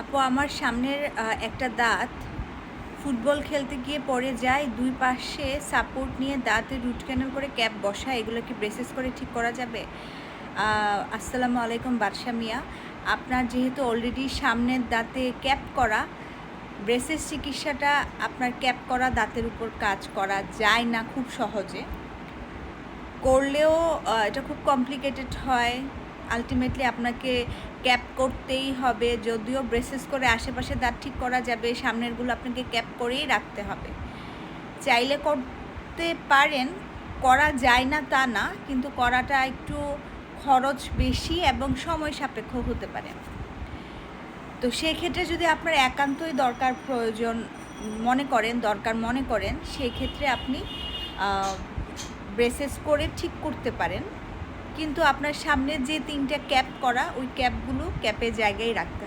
আপু, আমার সামনের একটা দাঁত। ফুটবল খেলতে গিয়ে পড়ে যায়, দুই পাশে সাপোর্ট নিয়ে দাঁতে রুট ক্যানেল করে ক্যাপ বসা এগুলো কি ব্রেসেস করে ঠিক করা যাবে? আসসালামু আলাইকুম বাদশা মিয়া। আপনার যেহেতু অলরেডি সামনের দাঁতে ক্যাপ করা ব্রেসেস চিকিৎসাটা আপনার ক্যাপ করা দাঁতের উপর কাজ করা যায় না খুব সহজে। করলেও এটা খুব কমপ্লিকেটেড হয়। আলটিমেটলি আপনাকে ক্যাপ করতেই হবে। যদিও ব্রেসেস করে আশেপাশে দাঁত ঠিক করা যাবে, সামনেরগুলো আপনাকে ক্যাপ করেই রাখতে হবে। চাইলে করতে পারেন, করা যায় না তা না, কিন্তু করাটা একটু খরচ বেশি এবং সময় সাপেক্ষ হতে পারে। তো সেক্ষেত্রে যদি আপনার একান্তই দরকার প্রয়োজন মনে করেন, দরকার মনে করেন সেই ক্ষেত্রে আপনি ব্রেসেস করে ঠিক করতে পারেন। কিন্তু আপনার সামনে যে তিনটা ক্যাপ করা ওই ক্যাপগুলো ক্যাপের জায়গায় রাখতে